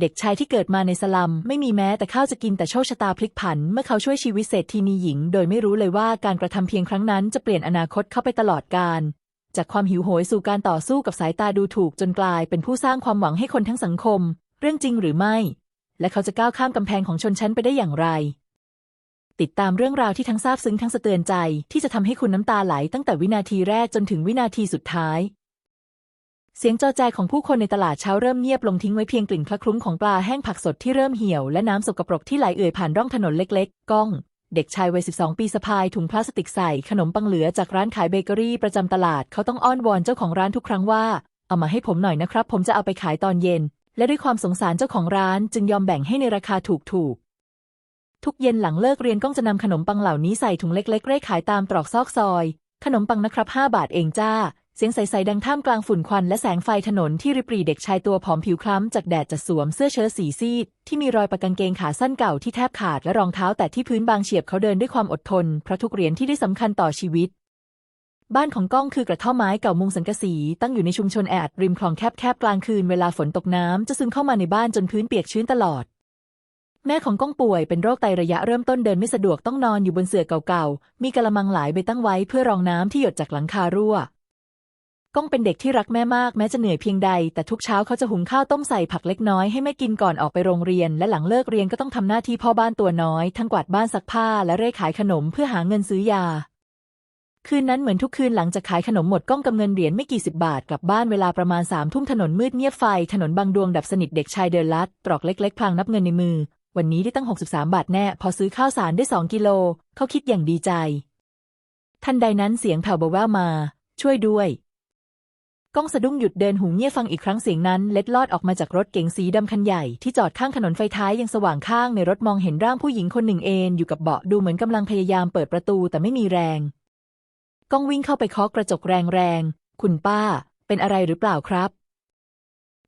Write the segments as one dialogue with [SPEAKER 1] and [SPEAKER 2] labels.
[SPEAKER 1] เด็กชายที่เกิดมาในสลัมไม่มีแม้แต่ข้าวจะกินแต่โชคชะตาพลิกผัน เมื่อเขาช่วยชีวิตเศรษฐีนีหญิง โดยไม่รู้เลยว่าการกระทำเพียงครั้งนั้นจะเปลี่ยนอนาคตเขาไปตลอดกาลจากความหิวโหยสู่การต่อสู้กับสายตาดูถูกจนกลายเป็นผู้สร้างความหวังให้คนทั้งสังคม เรื่องจริงหรือไม่ และเขาจะก้าวข้ามกำแพงของชนชั้นไปได้อย่างไร ติดตามเรื่องราวที่ทั้งซาบซึ้งทั้งสะเตือนใจที่จะทำให้คุณน้ำตาไหลตั้งแต่วินาทีแรกจนถึงวินาทีสุดท้าย เสียงจอแจของผู้คนในตลาดเช้าเริ่มเงียบลงทิ้งไว้เพียงกลิ่นคละคลุ้งของปลาแห้งผักสดที่เริ่มเหี่ยวและน้ำสกปรกที่ไหลเอื่อยผ่านร่องถนนเล็กๆ ก้อง เด็กชายวัย 12 ปีสะพายถุงพลาสติกใส่ขนมปังเหลือจากร้านขายเบเกอรี่ประจำตลาดเขาต้องอ้อนวอนเจ้าของร้านทุกครั้งว่า เอามาให้ผมหน่อยนะครับ ผมจะเอาไปขายตอนเย็น และด้วยความสงสารเจ้าของร้านจึงยอมแบ่งให้ในราคาถูกๆทุกเย็นหลังเลิกเรียนก้องจะนำขนมปังเหล่านี้ใส่ถุงเล็กๆเร่ขายตามตรอกซอกซอย ขนมปังนะครับ 5 บาทเองจ้า สียงใสๆดังท่ามกลางฝุ่นควันและแสงไฟถนนที่ริบหรี่เด็กชายตัวผอมผิวคล้ำจากแดดจะสวมเสื้อเชิ้ตสีซีด ที่มีรอยปะกางเกงขาสั้นเก่าที่แทบขาดและรองเท้าแต่ที่พื้นบางเฉียบเขาเดินด้วยความอดทน เพราะทุกเหรียญที่ได้สำคัญต่อชีวิต บ้านของก้องคือกระท่อมไม้เก่ามุงสังกะสี ตั้งอยู่ในชุมชนแออัดริมคลองแคบๆกลางคืนเวลาฝนตกน้ำจะซึมเข้ามาในบ้านจนพื้นเปียกชื้นตลอดแม่ของก้องป่วยเป็นโรคไตระยะเริ่มต้นเดินไม่สะดวกต้องนอนอยู่บนเสื่อเก่าๆ มีกระมังหลายใบตั้งไว้เพื่อรองน้ำที่หยดจากหลังคารั่ว ก้องเป็นเด็กที่รักแม่มากแม้จะเหนื่อยเพียงใด แต่ทุกเช้าเขาจะหุงข้าวต้มใส่ผักเล็กน้อยให้แม่กินก่อนออกไปโรงเรียน และหลังเลิกเรียนก็ต้องทำหน้าที่พ่อบ้านตัวน้อย ทั้งกวาดบ้านซักผ้าและเร่ขายขนมเพื่อหาเงินซื้อยา คืนนั้นเหมือนทุกคืนหลังจากขายขนมหมดก้องกำเงินเหรียญไม่กี่สิบบาทกลับบ้านเวลาประมาณสามทุ่มถนนมืดเงียบไฟ ถนนบางดวงดับสนิทเด็กชายเดินลัดตรอกเล็ก ๆพลางนับเงินในมือ วันนี้ได้ตั้ง 63 บาทแน่ พอซื้อข้าวสารได้2กิโลเขาคิดอย่างดีใจ ทันใดนั้นเสียงแผ่วเบาแววมา ช่วยด้วย ก้องสะดุ้งหยุดเดินหูเงียบฟังอีกครั้งเสียงนั้น เล็ดลอดออกมาจากรถเก๋งสีดำคันใหญ่ที่จอดข้างถนนไฟท้ายยังสว่างข้างในรถมองเห็นร่างผู้หญิงคนหนึ่งเอนอยู่กับเบาะดูเหมือนกำลังพยายามเปิดประตูแต่ไม่มีแรง ก้องวิ่งเข้าไปเคาะกระจกแรงๆคุณป้า เป็นอะไรหรือเปล่าครับ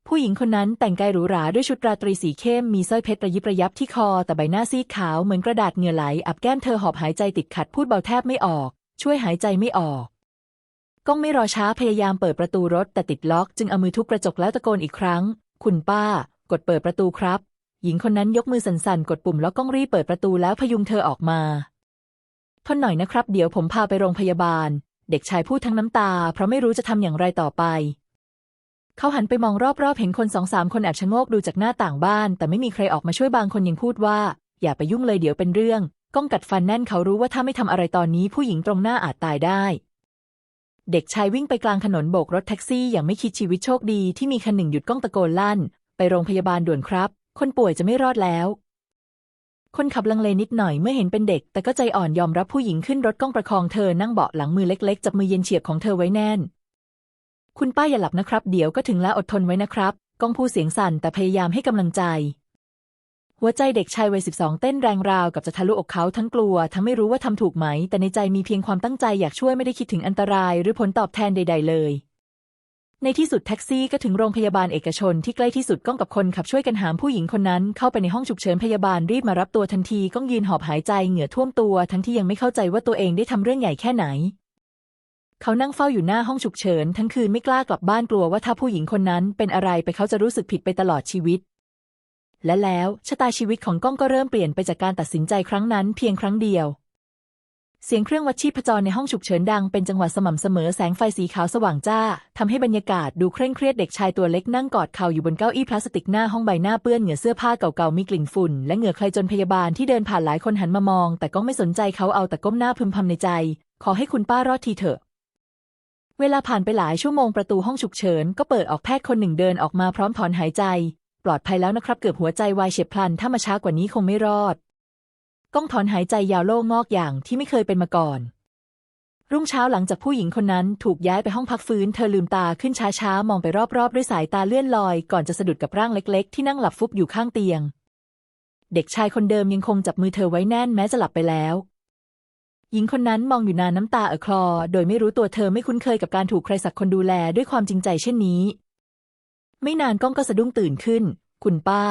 [SPEAKER 1] ผู้หญิงคนนั้นแต่งกายหรูหราด้วยชุดราตรีสีเข้มมีสร้อยเพชรระยิบระยับที่คอ แต่ใบหน้าซีดขาวเหมือนกระดาษเหงื่อไหลอับแก้มเธอหอบหายใจติดขัดพูดเบาแทบไม่ออก ช่วยหายใจไม่ออก ก้องไม่รอช้าพยายามเปิดประตูรถแต่ติดล็อก จึงเอามือทุบกระจกแล้วตะโกนอีกครั้ง คุณป้า กดเปิดประตูครับ หญิงคนนั้นยกมือสั่นๆ กดปุ่มล็อกก้องรีบเปิดประตูแล้วพยุงเธอออกมาทนหน่อยนะครับ เดี๋ยวผมพาไปโรงพยาบาล เด็กชายพูดทั้งน้ำตา เพราะไม่รู้จะทำอย่างไรต่อไป เขาหันไปมองรอบๆ เห็นคนสองสามคนแอบชะโงกดูจากหน้าต่างบ้าน แต่ไม่มีใครออกมาช่วยบางคนยังพูดว่า อย่าไปยุ่งเลยเดี๋ยวเป็นเรื่อง ก้องกัดฟันแน่นเขารู้ว่าถ้าไม่ทำอะไรตอนนี้ผู้หญิงตรงหน้าอาจตายได้ เด็กชายวิ่งไปกลางถนนโบกรถแท็กซี่อย่างไม่คิดชีวิตโชคดีที่มีคันหนึ่งหยุดก้องตะโกนลั่น ไปโรงพยาบาลด่วนครับ คนป่วยจะไม่รอดแล้ว คนขับลังเลนิดหน่อยเมื่อเห็นเป็นเด็ก แต่ก็ใจอ่อนยอมรับผู้หญิงขึ้นรถก้องประคองเธอนั่งเบาะหลังมือเล็กๆจับมือเย็นเฉียบของเธอไว้แน่น คุณป้าอย่าหลับนะครับ เดี๋ยวก็ถึงแล้วอดทนไว้นะครับ ก้องพูดเสียงสั่นแต่พยายามให้กำลังใจ หัวใจเด็กชายวัยสิบสองเต้นแรงราวกับจะทะลุอกเขาทั้งกลัว ทั้งไม่รู้ว่าทำถูกไหม แต่ในใจมีเพียงความตั้งใจอยากช่วยไม่ได้คิดถึงอันตราย หรือผลตอบแทนใด ๆ เลย ในที่สุดแท็กซี่ก็ถึงโรงพยาบาลเอกชนที่ใกล้ที่สุดก้องกับคนขับช่วยกันหามผู้หญิงคนนั้น เข้าไปในห้องฉุกเฉินพยาบาลรีบมารับตัวทันทีก้องยืนหอบหายใจเหงื่อท่วมตัว ทั้งที่ยังไม่เข้าใจว่าตัวเองได้ทำเรื่องใหญ่แค่ไหนเขานั่งเฝ้าอยู่หน้าห้องฉุกเฉินทั้งคืนไม่กล้ากลับบ้านกลัวว่าถ้าผู้หญิงคนนั้นเป็นอะไรไปเขาจะรู้สึกผิดไปตลอดชีวิต และแล้วชะตาชีวิตของก้องก็เริ่มเปลี่ยนไปจากการตัดสินใจครั้งนั้นเพียงครั้งเดียว เสียงเครื่องวัดชีพจรในห้องฉุกเฉินดังเป็นจังหวะสม่ำเสมอแสงไฟสีขาวสว่างจ้าทำให้บรรยากาศดูเคร่งเครียดเด็กชายตัวเล็กนั่งกอดเข่าอยู่บนเก้าอี้พลาสติกหน้าห้องใบหน้าเปื้อนเหงื่อเสื้อผ้าเก่าๆมีกลิ่นฝุ่น และเหงื่อใครจนพยาบาลที่เดินผ่านหลายคนหันมามอง แต่ก็ไม่สนใจเขาเอาแต่ก้มหน้าพึมพำในใจ ขอให้คุณป้ารอดทีเถอะเวลาผ่านไปหลายชั่วโมงประตูห้องฉุกเฉินก็เปิดออกแพทย์คนหนึ่งเดินออกมาพร้อมถอนหายใจ ปลอดภัยแล้วนะครับ เกือบหัวใจวายเฉียบพลัน ถ้ามาช้ากว่านี้คงไม่รอด ก้องถอนหายใจยาวโล่งอกอย่างที่ไม่เคยเป็นมาก่อน รุ่งเช้าหลังจากผู้หญิงคนนั้นถูกย้ายไปห้องพักฟื้น เธอลืมตาขึ้นช้าๆ มองไปรอบๆ ด้วยสายตาเลื่อนลอย ก่อนจะสะดุดกับร่างเล็ก ๆ ที่นั่งหลับฟุบอยู่ข้างเตียง เด็กชายคนเดิมยังคงจับมือเธอไว้แน่นแม้จะหลับไปแล้วหญิงคนนั้นมองอยู่นานน้ำตาเอ่อคลอ โดยไม่รู้ตัวเธอไม่คุ้นเคยกับการถูกใครสักคนดูแลด้วยความจริงใจเช่นนี้ ไม่นานก้องก็สะดุ้งตื่นขึ้น คุณป้า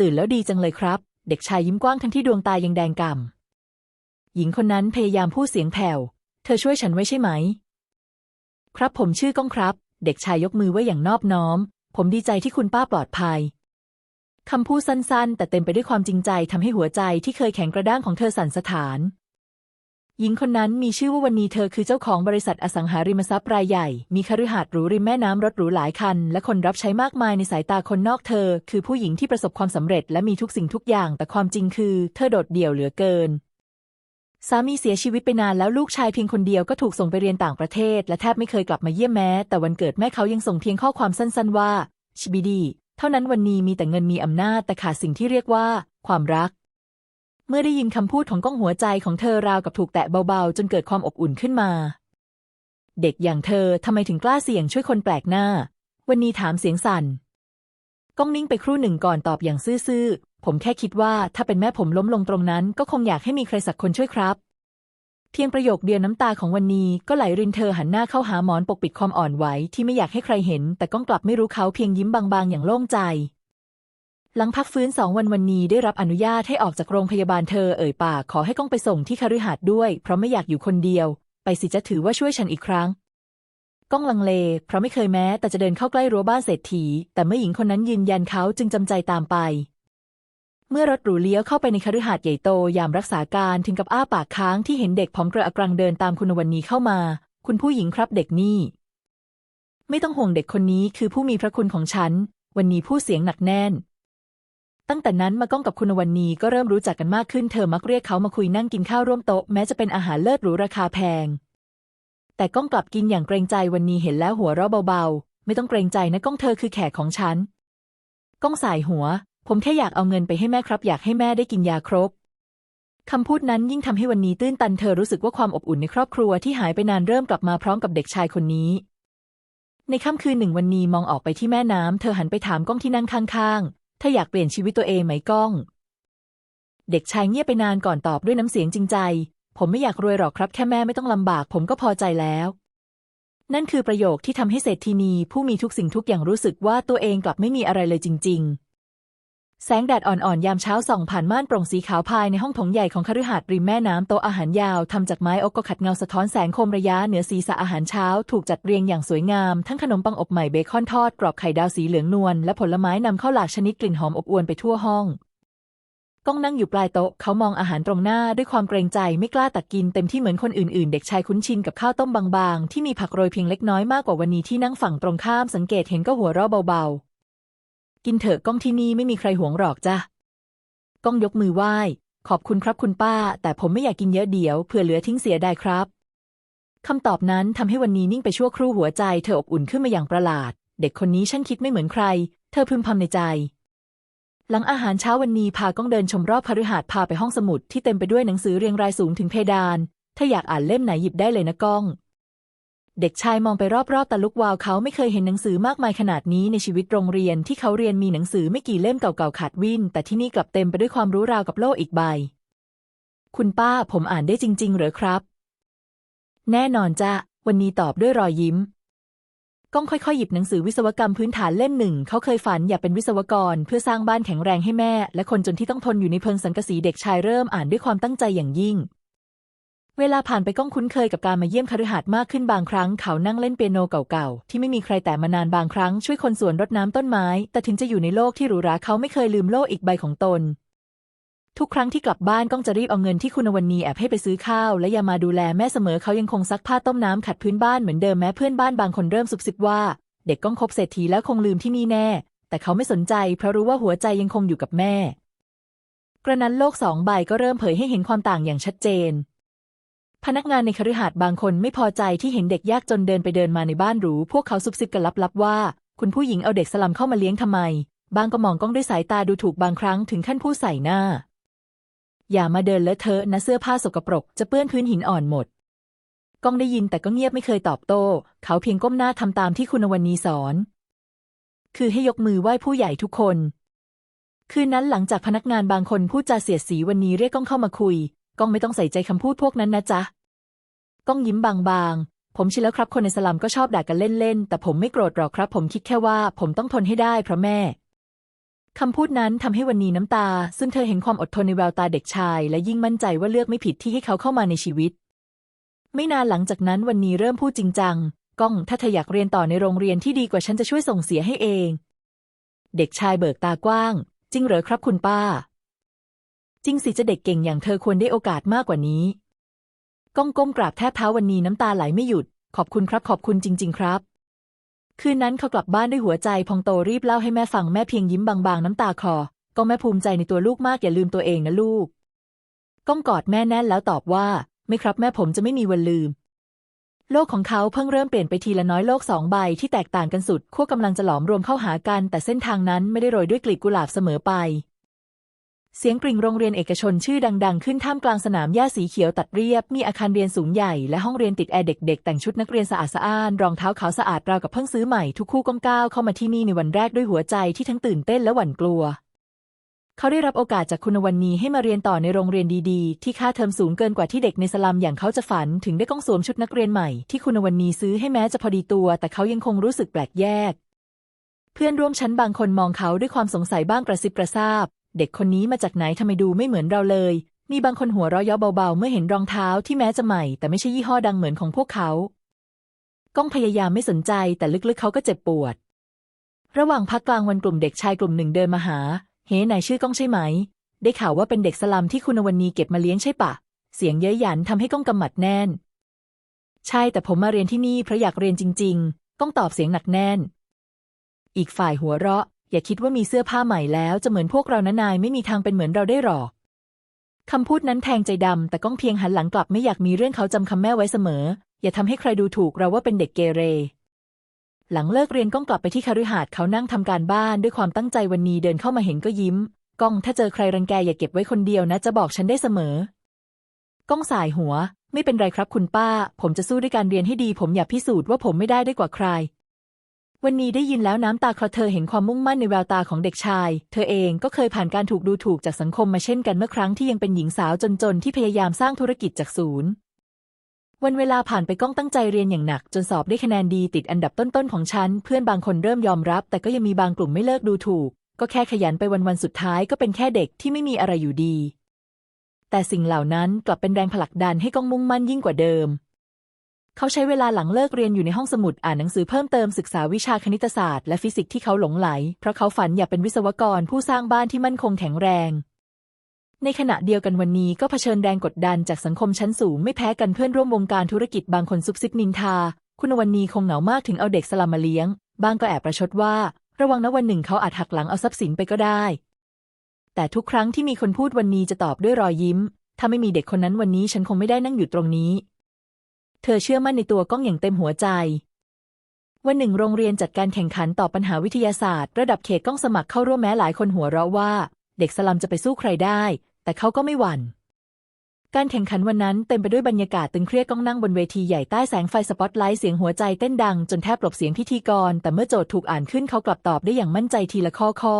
[SPEAKER 1] ตื่นแล้วดีจังเลยครับ เด็กชายยิ้มกว้างทั้งที่ดวงตายังแดงก่ำหญิงคนนั้นพยายามพูดเสียงแผ่ว เธอช่วยฉันไว้ใช่ไหม ครับผมชื่อก้องครับ เด็กชายยกมือไว้อย่างนอบน้อม ผมดีใจที่คุณป้าปลอดภัยคำพูดสั้นๆ แต่เต็มไปด้วยความจริงใจทำให้หัวใจที่เคยแข็งกระด้างของเธอสั่นสะท้าน หญิงคนนั้นมีชื่อว่าวันนี้เธอคือเจ้าของบริษัทอสังหาริมทรัพย์รายใหญ่ มีคฤหาสน์หรูริมแม่น้ำรถหรูหลายคัน และคนรับใช้มากมายในสายตาคนนอกเธอ คือผู้หญิงที่ประสบความสำเร็จและมีทุกสิ่งทุกอย่าง แต่ความจริงคือ เธอโดดเดี่ยวเหลือเกิน สามีเสียชีวิตไปนานแล้วลูกชายเพียงคนเดียวก็ถูกส่งไปเรียนต่างประเทศ และแทบไม่เคยกลับมาเยี่ยมแม้ แต่วันเกิดแม่เขายังส่งเพียงข้อความสั้น ๆ ว่าชิบิดี เท่านั้นวันนี้มีแต่เงินมีอำนาจแต่ขาดสิ่งที่เรียกว่า ความรัก เมื่อได้ยินคำพูดของก้องหัวใจของเธอราวกับถูกแตะเบาๆ จนเกิดความอบอุ่นขึ้นมา เด็กอย่างเธอทำไมถึงกล้าเสี่ยงช่วยคนแปลกหน้า วันนี้ถามเสียงสั่นก้องนิ่งไปครู่หนึ่งก่อนตอบอย่างซื่อๆ ผมแค่คิดว่าถ้าเป็นแม่ผมล้มลงตรงนั้น ก็คงอยากให้มีใครสักคนช่วยครับ เพียงประโยคเดียวน้ำตาของวันนี้ก็ไหลรินเธอหันหน้าเข้าหาหมอนปกปิดความอ่อนไหวที่ไม่อยากให้ใครเห็น แต่ก้องกลับไม่รู้เขาเพียงยิ้มบางๆ อย่างโล่งใจ หลังพักฟื้นสองวันวันนี้ได้รับอนุญาตให้ออกจากโรงพยาบาลเธอเอ่ยปากขอให้ก้องไปส่งที่คฤหาสน์ด้วย เพราะไม่อยากอยู่คนเดียว ไปสิจะถือว่าช่วยฉันอีกครั้ง ก้องลังเล เพราะไม่เคยแม้ แต่จะเดินเข้าใกล้รั้วบ้านเศรษฐี แต่เมื่อหญิงคนนั้นยืนยันเขาจึงจำใจตามไป เมื่อรถหรูเลี้ยวเข้าไปในคฤหาสน์ใหญ่โตยามรักษาการถึงกับอ้าปากค้างที่เห็นเด็กผอมกระอักรังเดินตามคุณวันนี้เข้ามา คุณผู้หญิงครับเด็กนี่ ไม่ต้องห่วงเด็กคนนี้คือผู้มีพระคุณของฉัน วันนี้ผู้เสียงหนักแน่น ตั้งแต่นั้นมาก้องกับคุณวันนีก็เริ่มรู้จักกันมากขึ้นเธอมักเรียกเขามาคุยนั่งกินข้าวร่วมโต๊ะแม้จะเป็นอาหารเลิศหรูราคาแพง แต่ก้องกลับกินอย่างเกรงใจวันนี้เห็นแล้วหัวเราะเบาๆ ไม่ต้องเกรงใจนะก้องเธอคือแขกของฉัน ก้องสายหัว ผมแค่อยากเอาเงินไปให้แม่ครับ อยากให้แม่ได้กินยาครบคำพูดนั้นยิ่งทำให้วันนี้ตื้นตันเธอรู้สึกว่าความอบอุ่นในครอบครัวที่หายไปนานเริ่มกลับมาพร้อมกับเด็กชายคนนี้ ในค่ำคืนหนึ่งวันนี้มองออกไปที่แม่น้ำเธอหันไปถามก้องที่นั่งข้างๆ เธออยากเปลี่ยนชีวิตตัวเองไหมก้อง เด็กชายเงียบไปนานก่อนตอบด้วยน้ำเสียงจริงใจ ผมไม่อยากรวยหรอกครับแค่แม่ไม่ต้องลำบาก ผมก็พอใจแล้ว นั่นคือประโยคที่ทำให้เศรษฐีนีผู้มีทุกสิ่งทุกอย่างรู้สึกว่าตัวเองกลับไม่มีอะไรเลยจริง ๆ แสงแดดอ่อนๆ ยามเช้าส่องผ่านม่านโปร่งสีขาวภายในห้องถงใหญ่ของคฤหาสน์ริมแม่น้ำโต๊ะอาหารยาวทำจากไม้อกก็ขัดเงาสะท้อนแสงคมระยะเหนือศีรษะอาหารเช้า ถูกจัดเรียงอย่างสวยงาม ทั้งขนมปังอบใหม่เบคอนทอดกรอบไข่ดาวสีเหลืองนวลและผลไม้นำเข้าหลากชนิดกลิ่นหอมอบอวลไปทั่วห้องก้องนั่งอยู่ปลายโต๊ะเขามองอาหารตรงหน้าด้วยความเกรงใจไม่กล้าตักกินเต็มที่เหมือนคนอื่นๆ เด็กชายคุ้นชินกับข้าวต้มบางๆ ที่มีผักโรยเพียงเล็กน้อยมากกว่าวันนี้ที่นั่งฝั่งตรงข้ามสังเกตเห็นก็หัวเราะเบาๆ กินเถอะก้องที่นี่ไม่มีใครหวงหรอกจ้ะก้องยกมือไหว้ ขอบคุณครับคุณป้า แต่ผมไม่อยากกินเยอะเดี๋ยวเผื่อเหลือทิ้งเสียได้ครับคำตอบนั้นทำให้วันนี้นิ่งไปชั่วครู่หัวใจเธออบอุ่นขึ้นมาอย่างประหลาด เด็กคนนี้ช่างคิดไม่เหมือนใคร เธอพึมพำในใจ หลังอาหารเช้าวันนี้พาก้องเดินชมรอบคฤหาสพาไปห้องสมุดที่เต็มไปด้วยหนังสือเรียงรายสูงถึงเพดาน ถ้าอยากอ่านเล่มไหนหยิบได้เลยนะก้อง เด็กชายมองไปรอบๆตาลุกวาวเขาไม่เคยเห็นหนังสือมากมายขนาดนี้ในชีวิตโรงเรียนที่เขาเรียนมีหนังสือไม่กี่เล่มเก่าๆขาดวิ่น แต่ที่นี่กลับเต็มไปด้วยความรู้ราวกับโลกอีกใบ คุณป้าผมอ่านได้จริง ๆ เหรอครับ แน่นอนจ้ะวันนี้ตอบด้วยรอยยิ้ม ก้องค่อยๆ หยิบหนังสือวิศวกรรมพื้นฐานเล่มหนึ่ง เขาเคยฝันอยากเป็นวิศวกร เพื่อสร้างบ้านแข็งแรงให้แม่ และคนจนที่ต้องทนอยู่ในเพิงสังกะสีเด็กชายเริ่มอ่านด้วยความตั้งใจอย่างยิ่ง เวลาผ่านไปก้องคุ้นเคยกับการมาเยี่ยมคฤหาสน์มากขึ้นบางครั้งเขานั่งเล่นเปียโนเก่าๆ ที่ไม่มีใครแต่มานานบางครั้งช่วยคนสวนรดน้ำต้นไม้ แต่ถึงจะอยู่ในโลกที่หรูหราเขาไม่เคยลืมโลกอีกใบของตน ทุกครั้งที่กลับบ้านก้องจะรีบเอาเงินที่คุณวันนีแอบให้ไปซื้อข้าว และยามาดูแลแม่เสมอเขายังคงซักผ้าต้มน้ำขัดพื้นบ้านเหมือนเดิมแม้เพื่อนบ้านบางคนเริ่มซุบซิบว่า เด็กก้องคบเศรษฐีแล้วคงลืมที่นี่แน่ แต่เขาไม่สนใจ เพราะรู้ว่าหัวใจยังคงอยู่กับแม่ กระนั้นโลกสองใบก็เริ่มเผยให้เห็นความต่างอย่างชัดเจน พนักงานในคฤหาสน์บางคนไม่พอใจที่เห็นเด็กยากจนเดินไปเดินมาในบ้านหรู พวกเขาซุบซิบกันลับๆว่า คุณผู้หญิงเอาเด็กสลัมเข้ามาเลี้ยงทำไม บางก็มองกล้องด้วยสายตาดูถูกบางครั้งถึงขั้นพูดใส่หน้า อย่ามาเดินเลอะเทอะนะเสื้อผ้าสกปรก จะเปื้อนพื้นหินอ่อนหมดก้องได้ยินแต่ก็เงียบไม่เคยตอบโต้ เขาเพียงก้มหน้าทำตามที่คุณวันนีสอน คือให้ยกมือไหว้ผู้ใหญ่ทุกคน คืนนั้นหลังจากพนักงานบางคนพูดจาเสียดสีวันนี้เรียกก้องเข้ามาคุย ก้องไม่ต้องใส่ใจคำพูดพวกนั้นนะจ๊ะ ก้องยิ้มบางๆ ผมชินแล้วครับ คนในสลัมก็ชอบด่ากันเล่นๆ แต่ผมไม่โกรธหรอกครับ ผมคิดแค่ว่าผมต้องทนให้ได้เพราะแม่ คำพูดนั้นทำให้วันนี้น้ำตา ซึ่งเธอเห็นความอดทนในแววตาเด็กชาย และยิ่งมั่นใจว่าเลือกไม่ผิดที่ให้เขาเข้ามาในชีวิต ไม่นานหลังจากนั้นวันนี้เริ่มพูดจริงจัง ก้อง ถ้าเธออยากเรียนต่อในโรงเรียนที่ดีกว่าฉันจะช่วยส่งเสียให้เอง เด็กชายเบิกตากว้าง จริงเหรอครับคุณป้า จริงสิจะเด็กเก่งอย่างเธอควรได้โอกาสมากกว่านี้ ก้องก้มกราบแทบเท้าวันนี้น้ำตาไหลไม่หยุด ขอบคุณครับขอบคุณจริง ๆ ครับ คืนนั้นเขากลับบ้านด้วยหัวใจพองโตรีบเล่าให้แม่ฟังแม่เพียงยิ้มบางๆ น้ำตาคอ ก็แม่ภูมิใจในตัวลูกมากอย่าลืมตัวเองนะลูก ก้องกอดแม่แน่นแล้วตอบว่า ไม่ครับแม่ผมจะไม่มีวันลืมโลกของเขาเพิ่งเริ่มเปลี่ยนไปทีละน้อยโลกสองใบที่แตกต่างกันสุด ขั้วกำลังจะหลอมรวมเข้าหากัน แต่เส้นทางนั้นไม่ได้โรยด้วยกลีบกุหลาบเสมอไป เสียงกริ่งโรงเรียนเอกชนชื่อดังๆ ขึ้นท่ามกลางสนามหญ้าสีเขียวตัดเรียบ มีอาคารเรียนสูงใหญ่และห้องเรียนติดแอร์เด็กๆ แต่งชุดนักเรียนสะอาดสะอ้าน รองเท้าขาวสะอาดราวกับเพิ่งซื้อใหม่ ทุกคู่ก้มก้าวเข้ามาที่นี่ในวันแรกด้วยหัวใจที่ทั้งตื่นเต้นและหวั่นกลัว เขาได้รับโอกาสจากคุณวันนีให้มาเรียนต่อในโรงเรียนดีๆ ที่ค่าเทอมสูงเกินกว่าที่เด็กในสลัมอย่างเขาจะฝัน ถึงได้ก้องสวมชุดนักเรียนใหม่ที่คุณวันนีซื้อให้แม้จะพอดีตัว แต่เขายังคงรู้สึกแปลกแยก เพื่อนร่วมชั้นบางคนมองเขาด้วยความสงสัยบ้างกระซิบกระซาบ เด็กคนนี้มาจากไหนทำไมดูไม่เหมือนเราเลย มีบางคนหัวเราะเยาะเบาๆ เมื่อเห็นรองเท้าที่แม้จะใหม่ แต่ไม่ใช่ยี่ห้อดังเหมือนของพวกเขาก้องพยายามไม่สนใจแต่ลึกๆเขาก็เจ็บปวด ระหว่างพักกลางวันกลุ่มเด็กชายกลุ่มหนึ่งเดินมาหา เฮ้นายชื่อก้องใช่ไหม ได้ข่าวว่าเป็นเด็กสลัมที่คุณวันนีเก็บมาเลี้ยงใช่ปะ เสียงเย้ยหยันทำให้ก้องกำหมัดแน่น ใช่แต่ผมมาเรียนที่นี่เพราะอยากเรียนจริง ๆ ก้องตอบเสียงหนักแน่น อีกฝ่ายหัวเราะ อย่าคิดว่ามีเสื้อผ้าใหม่แล้วจะเหมือนพวกเรานะนายไม่มีทางเป็นเหมือนเราได้หรอกคำพูดนั้นแทงใจดำ แต่ก้องเพียงหันหลังกลับไม่อยากมีเรื่องเขาจำคำแม่ไว้เสมอ อย่าทำให้ใครดูถูกเราว่าเป็นเด็กเกเร หลังเลิกเรียนก้องกลับไปที่คฤหาสน์เขานั่งทำการบ้านด้วยความตั้งใจวันนี้เดินเข้ามาเห็นก็ยิ้ม ก้องถ้าเจอใครรังแกอย่าเก็บไว้คนเดียวนะจะบอกฉันได้เสมอ ก้องสายหัว ไม่เป็นไรครับคุณป้า ผมจะสู้ด้วยการเรียนให้ดี ผมอยากพิสูจน์ว่าผมไม่ได้ได้กว่าใคร วันนี้ได้ยินแล้วน้ำตาคลอเธอเห็นความมุ่งมั่นในแววตาของเด็กชาย เธอเองก็เคยผ่านการถูกดูถูกจากสังคมมาเช่นกันเมื่อครั้งที่ยังเป็นหญิงสาวจนๆที่พยายามสร้างธุรกิจจากศูนย์วันเวลาผ่านไปก้องตั้งใจเรียนอย่างหนัก จนสอบได้คะแนนดีติดอันดับต้นๆของชั้น เพื่อนบางคนเริ่มยอมรับ แต่ก็ยังมีบางกลุ่มไม่เลิกดูถูก ก็แค่ขยันไปวันๆสุดท้ายก็เป็นแค่เด็กที่ไม่มีอะไรอยู่ดี แต่สิ่งเหล่านั้นกลับเป็นแรงผลักดันให้ก้องมุ่งมั่นยิ่งกว่าเดิม เขาใช้เวลาหลังเลิกเรียนอยู่ในห้องสมุดอ่านหนังสือเพิ่มเติมศึกษาวิชาคณิตศาสตร์และฟิสิกส์ที่เขาหลงไหล เพราะเขาฝันอยากเป็นวิศวกรผู้สร้างบ้านที่มั่นคงแข็งแรง ในขณะเดียวกันวันนี้ก็เผชิญแรงกดดันจากสังคมชั้นสูงไม่แพ้กันเพื่อนร่วมวงการธุรกิจบางคนซุบซิบนินทา คุณวันนี้คงเหงามากถึงเอาเด็กสลัมมาเลี้ยง บางก็แอบประชดว่า ระวังนะวันหนึ่งเขาอาจหักหลังเอาทรัพย์สินไปก็ได้ แต่ทุกครั้งที่มีคนพูดวันนี้จะตอบด้วยรอยยิ้ม ถ้าไม่มีเด็กคนนั้นวันนี้ฉันคงไม่ได้นั่งอยู่ตรงนี้ เธอเชื่อมั่นในตัวก้องอย่างเต็มหัวใจ วันหนึ่งโรงเรียนจัดการแข่งขันต่อปัญหาวิทยาศาสตร์ ระดับเขตก้องสมัครเข้าร่วมแม้หลายคนหัวเราะว่า เด็กสลัมจะไปสู้ใครได้ แต่เขาก็ไม่หวัน่นการแข่งขันวันนั้นเต็มไปด้วยบรรยากาศตึงเครียดก้องนั่งบนเวทีใหญ่ใต้แสงไฟสปอตไลท์เสียงหัวใจเต้นดังจนแทบกลบเสียงพิธีกร แต่เมื่อโจทย์ถูกอ่านขึ้นเขากลับตอบได้อย่างมั่นใจทีละข้อข้อ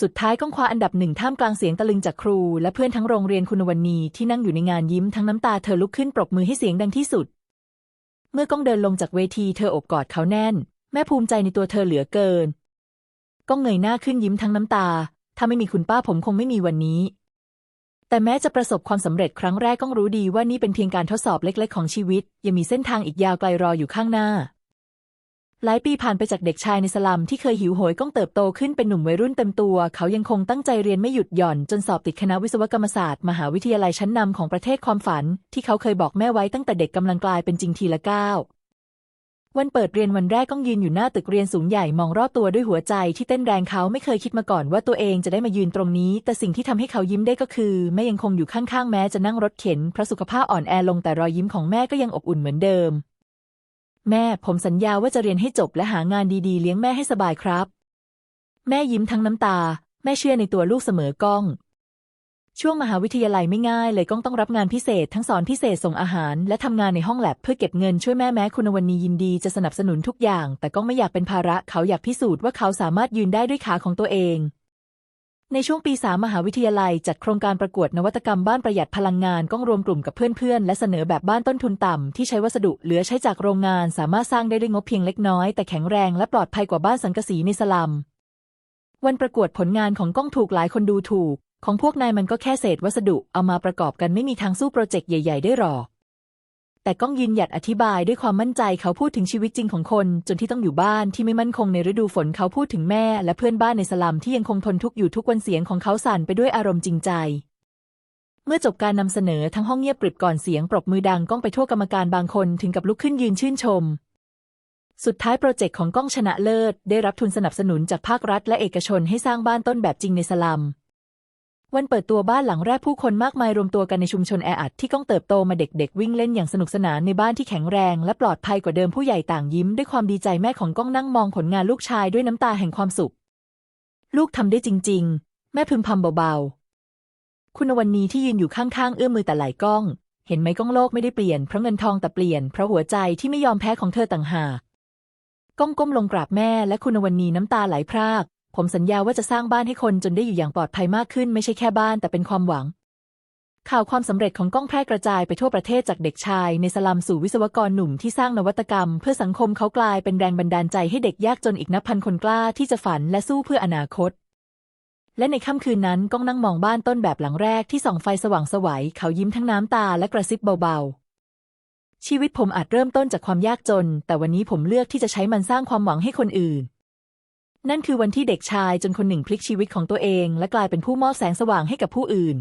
[SPEAKER 1] สุดท้ายก้องคว้าอันดับหนึ่งท่ามกลางเสียงตะลึงจากครู และเพื่อนทั้งโรงเรียนคุณวันนีที่นั่งอยู่ในงานยิ้มทั้งน้ำตาเธอลุกขึ้นปรบมือให้เสียงดังที่สุด เมื่อก้องเดินลงจากเวทีเธออบกอดเขาแน่น แม่ภูมิใจในตัวเธอเหลือเกิน ก้องเงยหน้าขึ้นยิ้มทั้งน้ำตา ถ้าไม่มีคุณป้าผมคงไม่มีวันนี้ แต่แม้จะประสบความสำเร็จครั้งแรกก้องรู้ดีว่านี่เป็นเพียงการทดสอบเล็ก ๆ ของชีวิต ยังมีเส้นทางอีกยาวไกลรออยู่ข้างหน้า หลายปีผ่านไปจากเด็กชายในสลัมที่เคยหิวโหยก้องเติบโตขึ้นเป็นหนุ่มวัยรุ่นเต็มตัว เขายังคงตั้งใจเรียนไม่หยุดหย่อน จนสอบติดคณะวิศวกรรมศาสตร์ มหาวิทยาลัยชั้นนำของประเทศความฝัน ที่เขาเคยบอกแม่ไว้ตั้งแต่เด็กกำลังกลายเป็นจริงทีละก้าววันเปิดเรียนวันแรกก้องยืนอยู่หน้าตึกเรียนสูงใหญ่มองรอบตัวด้วยหัวใจที่เต้นแรงเขาไม่เคยคิดมาก่อนว่าตัวเองจะได้มายืนตรงนี้ แต่สิ่งที่ทำให้เขายิ้มได้ก็คือแม่ยังคงอยู่ข้างๆ แม้จะนั่งรถเข็นเพราะสุขภาพอ่อนแอลงแต่รอยยิ้มของแม่ก็ยังอบอุ่นเหมือนเดิม แม่ผมสัญญาว่าจะเรียนให้จบและหางานดีๆ เลี้ยงแม่ให้สบายครับ แม่ยิ้มทั้งน้ำตา แม่เชื่อในตัวลูกเสมอก้อง ช่วงมหาวิทยาลัยไม่ง่ายเลยก้องต้องรับงานพิเศษ ทั้งสอนพิเศษส่งอาหาร และทำงานในห้องแลบเพื่อเก็บเงินช่วยแม่แม้คุณวันนียินดีจะสนับสนุนทุกอย่าง แต่ก้องไม่อยากเป็นภาระเขาอยากพิสูจน์ว่าเขาสามารถยืนได้ด้วยขาของตัวเอง ในช่วงปีสามมหาวิทยาลัยจัดโครงการประกวดนวัตกรรมบ้านประหยัดพลังงานก้องรวมกลุ่มกับเพื่อนๆ และเสนอแบบบ้านต้นทุนต่ำ ที่ใช้วัสดุเหลือใช้จากโรงงาน สามารถสร้างได้ด้วยงบเพียงเล็กน้อย แต่แข็งแรงและปลอดภัยกว่าบ้านสังกะสีในสลัม วันประกวดผลงานของก้องถูกหลายคนดูถูก ของพวกนายมันก็แค่เศษวัสดุเอามาประกอบกันไม่มีทางสู้โปรเจกต์ใหญ่ ๆ ได้หรอก แต่ก้องยืนหยัดอธิบายด้วยความมั่นใจเขาพูดถึงชีวิตจริงของคน จนที่ต้องอยู่บ้านที่ไม่มั่นคงในฤดูฝนเขาพูดถึงแม่ และเพื่อนบ้านในสลัมที่ยังคงทนทุกข์อยู่ทุกวันเสียงของเขาสั่นไปด้วยอารมณ์จริงใจ เมื่อจบการนำเสนอทั้งห้องเงียบกริบก่อนเสียงปรบมือดังก้องไปทั่วกรรมการบางคนถึงกับลุกขึ้นยืนชื่นชม สุดท้ายโปรเจกต์ของก้องชนะเลิศ ได้รับทุนสนับสนุนจากภาครัฐ และเอกชนให้สร้างบ้านต้นแบบจริงในสลัม วันเปิดตัวบ้านหลังแรกผู้คนมากมายรวมตัวกันในชุมชนแออัดที่ก้องเติบโตมาเด็กๆ วิ่งเล่นอย่างสนุกสนานในบ้านที่แข็งแรง และปลอดภัยกว่าเดิมผู้ใหญ่ต่างยิ้มด้วยความดีใจแม่ของก้องนั่งมองผลงานลูกชายด้วยน้ำตาแห่งความสุข ลูกทำได้จริง ๆ แม่พึมพำเบาๆ คุณวันนีที่ยืนอยู่ข้างๆ เอื้อมมือแต่ไหลก้อง เห็นไหมก้องโลกไม่ได้เปลี่ยนเพราะเงินทองแต่เปลี่ยนเพราะหัวใจที่ไม่ยอมแพ้ของเธอต่างหากก้องก้มลงกราบแม่และคุณวันนีน้ำตาไหลพราก ผมสัญญาว่าจะสร้างบ้านให้คนจนได้อยู่อย่างปลอดภัยมากขึ้นไม่ใช่แค่บ้านแต่เป็นความหวัง ข่าวความสำเร็จของก้องแพร่กระจายไปทั่วประเทศจากเด็กชาย ในสลัมสู่วิศวกรหนุ่มที่สร้างนวัตกรรม เพื่อสังคมเขากลายเป็นแรงบันดาลใจให้เด็กยากจนอีกนับพันคนกล้าที่จะฝันและสู้เพื่ออนาคตและในค่ำคืนนั้นก้องนั่งมองบ้านต้นแบบหลังแรกที่ส่องไฟสว่างสวัยเขายิ้มทั้งน้ำตาและกระซิบเบาๆ ชีวิตผมอาจเริ่มต้นจากความยากจน แต่วันนี้ผมเลือกที่จะใช้มันสร้างความหวังให้คนอื่น นั่นคือวันที่เด็กชายจนคนหนึ่งพลิกชีวิตของตัวเอง และกลายเป็นผู้มอบแสงสว่างให้กับผู้อื่น